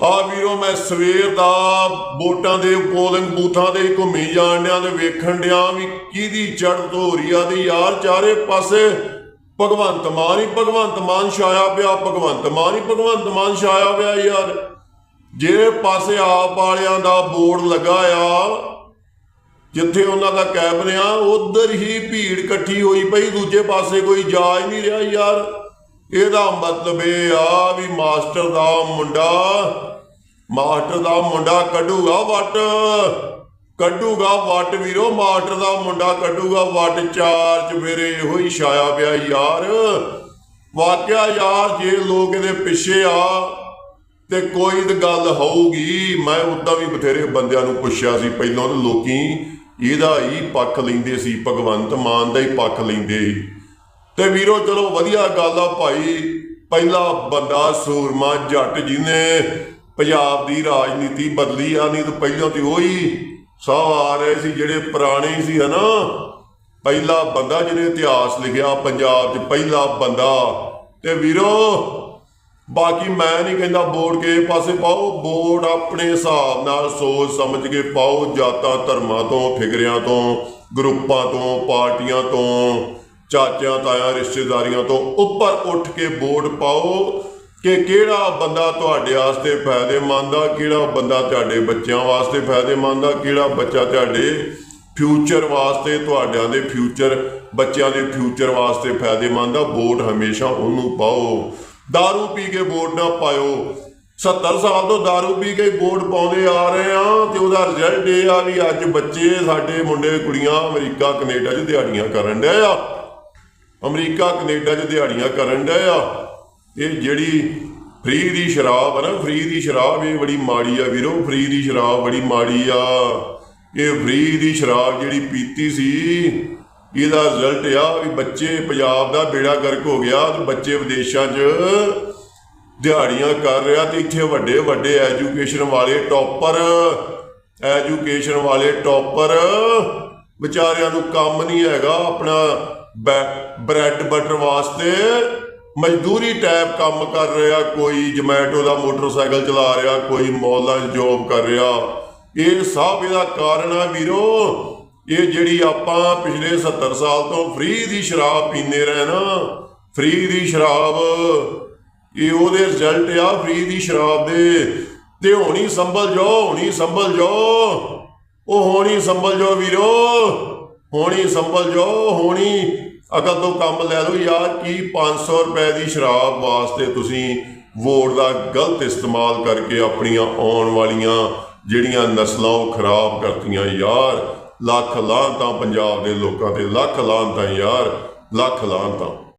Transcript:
ਆ ਵੀਰੋ, ਮੈਂ ਸਵੇਰ ਦਾ ਵੋਟਾਂ ਦੇ, ਪੋਲਿੰਗ ਬੂਥਾਂ ਦੇ ਘੁੰਮੀ ਜਾਣ ਡਿਆਂ ਤੇ ਵੇਖਣ ਡਿਆਂ ਵੀ ਕਿਹਦੀ ਚੜ੍ਹਤ ਹੋ ਰਹੀ ਆ ਤੇ ਯਾਰ ਚਾਰੇ ਪਾਸੇ ਭਗਵੰਤ ਮਾਨ ਹੀ ਭਗਵੰਤ ਮਾਨ ਛਾਇਆ ਪਿਆ, ਭਗਵੰਤ ਮਾਨ ਹੀ ਭਗਵੰਤ ਮਾਨ ਛਾਇਆ ਪਿਆ ਯਾਰ। ਜਿਹੜੇ ਪਾਸੇ ਆਪ ਵਾਲਿਆਂ ਦਾ ਬੋਰਡ ਲੱਗਾ ਆ, ਜਿੱਥੇ ਉਹਨਾਂ ਦਾ ਕੈਬਨ ਆ ਉਧਰ ਹੀ ਭੀੜ ਇਕੱਠੀ ਹੋਈ ਪਈ, ਦੂਜੇ ਪਾਸੇ ਕੋਈ ਜਾ ਹੀ ਨਹੀਂ ਰਿਹਾ ਯਾਰ। ਇਹਦਾ ਮਤਲਬ ਇਹ ਆ ਵੀ ਮਾਸਟਰ ਦਾ ਮੁੰਡਾ, ਮਾਸਟਰ ਦਾ ਮੁੰਡਾ ਕੱਢੂਗਾ ਵੱਟ। ਕੱਢੂਗਾ ਵੱਟ ਵੀਰੋ, ਮਾਸਟਰ ਦਾ ਮੁੰਡਾ ਕੱਢੂਗਾ ਵੱਟ। ਚਾਰ ਚਵੇਰੇ ਇਹੋ ਹੀ ਛਾਇਆ ਪਿਆ ਯਾਰ। ਵਾਕਿਆ ਯਾਰ ਜੇ ਲੋਕ ਇਹਦੇ ਪਿੱਛੇ ਆ ਤੇ ਕੋਈ ਤਾਂ ਗੱਲ ਹੋਊਗੀ। ਮੈਂ ਉਦਾਂ ਵੀ ਬਥੇਰੇ ਬੰਦਿਆਂ ਨੂੰ ਪੁੱਛਿਆ ਸੀ ਪਹਿਲਾਂ ਤੇ ਲੋਕੀ, ਇਹਦਾ ਹੀ ਪੱਖ ਲੈਂਦੇ ਸੀ, ਭਗਵੰਤ ਮਾਨ ਦਾ ਹੀ ਪੱਖ ਲੈਂਦੇ ਸੀ। ਤੇ ਵੀਰੋ, ਚਲੋ ਵਧੀਆ ਗੱਲ ਆ ਭਾਈ। ਪਹਿਲਾ ਬੰਦਾ ਸੂਰਮਾ ਜੱਟ ਜਿਹਨੇ ਪੰਜਾਬ ਦੀ ਰਾਜਨੀਤੀ ਬਦਲੀ ਆ, ਨਹੀਂ ਤਾਂ ਪਹਿਲਾਂ ਤੇ ਉਹੀ ਸਾਹ ਆ ਰਹੇ ਸੀ ਜਿਹੜੇ ਪੁਰਾਣੇ ਸੀ, ਹਨਾ? ਪਹਿਲਾ ਬੰਦਾ ਜਿਹਨੇ ਇਤਿਹਾਸ ਲਿਖਿਆ ਪੰਜਾਬ 'ਚ, ਪਹਿਲਾ ਬੰਦਾ। ਤੇ ਵੀਰੋ, ਬਾਕੀ ਮੈਂ ਨਹੀਂ ਕਹਿੰਦਾ ਵੋਟ ਕੇ ਪਾਸੇ ਪਾਓ, ਵੋਟ ਆਪਣੇ ਹਿਸਾਬ ਨਾਲ ਸੋਚ ਸਮਝ ਕੇ ਪਾਓ, ਜਾਤਾਂ ਧਰਮਾਂ ਤੋਂ, ਫਿਕਰਿਆਂ ਤੋਂ, ਗਰੁੱਪਾਂ ਤੋਂ, ਪਾਰਟੀਆਂ ਤੋਂ। ਚਾਚਿਆਂ ਤਾਇਆਂ ਰਿਸ਼ਤੇਦਾਰੀਆਂ ਤੋਂ ਉੱਪਰ ਉੱਠ ਕੇ ਵੋਟ ਪਾਓ ਕਿ ਕਿਹੜਾ ਬੰਦਾ ਤੁਹਾਡੇ ਵਾਸਤੇ ਫਾਇਦੇਮੰਦ ਆ ਕਿਹੜਾ ਬੰਦਾ ਤੁਹਾਡੇ ਬੱਚਿਆਂ ਵਾਸਤੇ ਫਾਇਦੇਮੰਦ ਆ ਕਿਹੜਾ ਬੱਚਾ ਤੁਹਾਡੇ ਫਿਊਚਰ ਵਾਸਤੇ ਤੁਹਾਡਿਆਂ ਦੇ ਫਿਊਚਰ ਬੱਚਿਆਂ ਦੇ ਫਿਊਚਰ ਵਾਸਤੇ ਫਾਇਦੇਮੰਦ ਆ ਵੋਟ ਹਮੇਸ਼ਾ ਉਹਨੂੰ ਪਾਓ दारू ਪੀ ਕੇ ਵੋਟ ਨਾ ਪਾਇਓ 70 ਸਾਲ ਤੋਂ दारू ਪੀ ਕੇ ਵੋਟ ਪਾਉਂਦੇ ਆ ਰਹੇ ਆ ਤੇ ਉਹਦਾ ਰਿਜ਼ਲਟ ਇਹ ਆ ਵੀ ਅੱਜ ਬੱਚੇ ਸਾਡੇ ਮੁੰਡੇ ਕੁੜੀਆਂ ਅਮਰੀਕਾ ਕੈਨੇਡਾ 'ਚ ਦਿਹਾੜੀਆਂ ਕਰਨ ਡਏ ਆ ਅਮਰੀਕਾ, ਕੈਨੇਡਾ 'ਚ ਦਿਹਾੜੀਆਂ ਕਰਨ ਡਏ ਆ। ਇਹ ਜਿਹੜੀ ਫ੍ਰੀ ਦੀ ਸ਼ਰਾਬ ਆ ਨਾ, ਫ੍ਰੀ ਦੀ ਸ਼ਰਾਬ, ਇਹ ਬੜੀ ਮਾੜੀ ਆ ਵੀਰੋ, ਫ੍ਰੀ ਦੀ ਸ਼ਰਾਬ ਬੜੀ ਮਾੜੀ ਆ। ਇਹ ਫ੍ਰੀ ਦੀ ਸ਼ਰਾਬ ਜਿਹੜੀ ਪੀਤੀ ਸੀ, ਇਹਦਾ ਰਿਜ਼ਲਟ ਆ ਵੀ ਬੱਚੇ ਪੰਜਾਬ ਦਾ ਬੇੜਾ ਗਰਕ ਹੋ ਗਿਆ ਤੇ ਬੱਚੇ ਵਿਦੇਸ਼ਾਂ 'ਚ ਦਿਹਾੜੀਆਂ ਕਰ ਰਿਹਾ ਤੇ ਇੱਥੇ ਵੱਡੇ ਵੱਡੇ ਐਜੂਕੇਸ਼ਨ ਵਾਲੇ ਟੌਪਰ ਐਜੂਕੇਸ਼ਨ ਵਾਲੇ ਟੌਪਰ ਵਿਚਾਰਿਆਂ ਨੂੰ ਕੰਮ ਨਹੀਂ ਹੈਗਾ, ਆਪਣਾ ਬ੍ਰੈਡ ਬਟਰ ਵਾਸਤੇ ਮਜ਼ਦੂਰੀ ਟਾਈਪ ਕੰਮ ਕਰ ਰਿਹਾ, ਕੋਈ ਜਮੈਟੋ ਦਾ ਮੋਟਰਸਾਈਕਲ ਚਲਾ ਰਿਹਾ, ਕੋਈ ਮੌਲਾਂ ਜੋਬ ਕਰ ਰਿਹਾ। ਇਹ ਸਭ ਇਹਦਾ ਕਾਰਨ ਆ ਵੀਰੋ। ਇਹ ਜਿਹੜੀ ਆਪਾਂ ਪਿਛਲੇ 70 ਸਾਲ ਤੋਂ ਫ੍ਰੀ ਦੀ ਸ਼ਰਾਬ ਪੀਂਦੇ ਰਹੇ ਨਾ ਫ੍ਰੀ ਦੀ ਸ਼ਰਾਬ, ਇਹ ਉਹਦੇ ਰਿਜ਼ਲਟ ਆ ਫ੍ਰੀ ਦੀ ਸ਼ਰਾਬ ਦੇ। ਤੇ ਹੋਣੀ ਸੰਭਲ ਜਾਓ, ਹੋਣੀ ਸੰਭਲ ਜਾਓ। ਉਹ ਹੋਣੀ ਸੰਭਲ ਜਾਓ ਵੀਰੋ। ਹੋਣੀ ਸੰਭਲ ਜੋ, ਹੋਣੀ ਅਕਲ ਤੋਂ ਕੰਮ ਲੈ ਲਓ। ਯਾਰ, ਕੀ 500 ਰੁਪਏ ਦੀ ਸ਼ਰਾਬ ਵਾਸਤੇ ਤੁਸੀਂ ਵੋਟ ਦਾ ਗਲਤ ਇਸਤੇਮਾਲ ਕਰਕੇ ਆਪਣੀਆਂ ਆਉਣ ਵਾਲੀਆਂ ਜਿਹੜੀਆਂ ਨਸਲਾਂ ਉਹ ਖਰਾਬ ਕਰਤੀਆਂ? ਯਾਰ, ਲੱਖ ਲਾਂਤਾਂ ਪੰਜਾਬ ਦੇ ਲੋਕਾਂ ਤੇ, ਲੱਖ ਲਾਂਤਾਂ ਯਾਰ, ਲੱਖ ਲਾਂਤਾਂ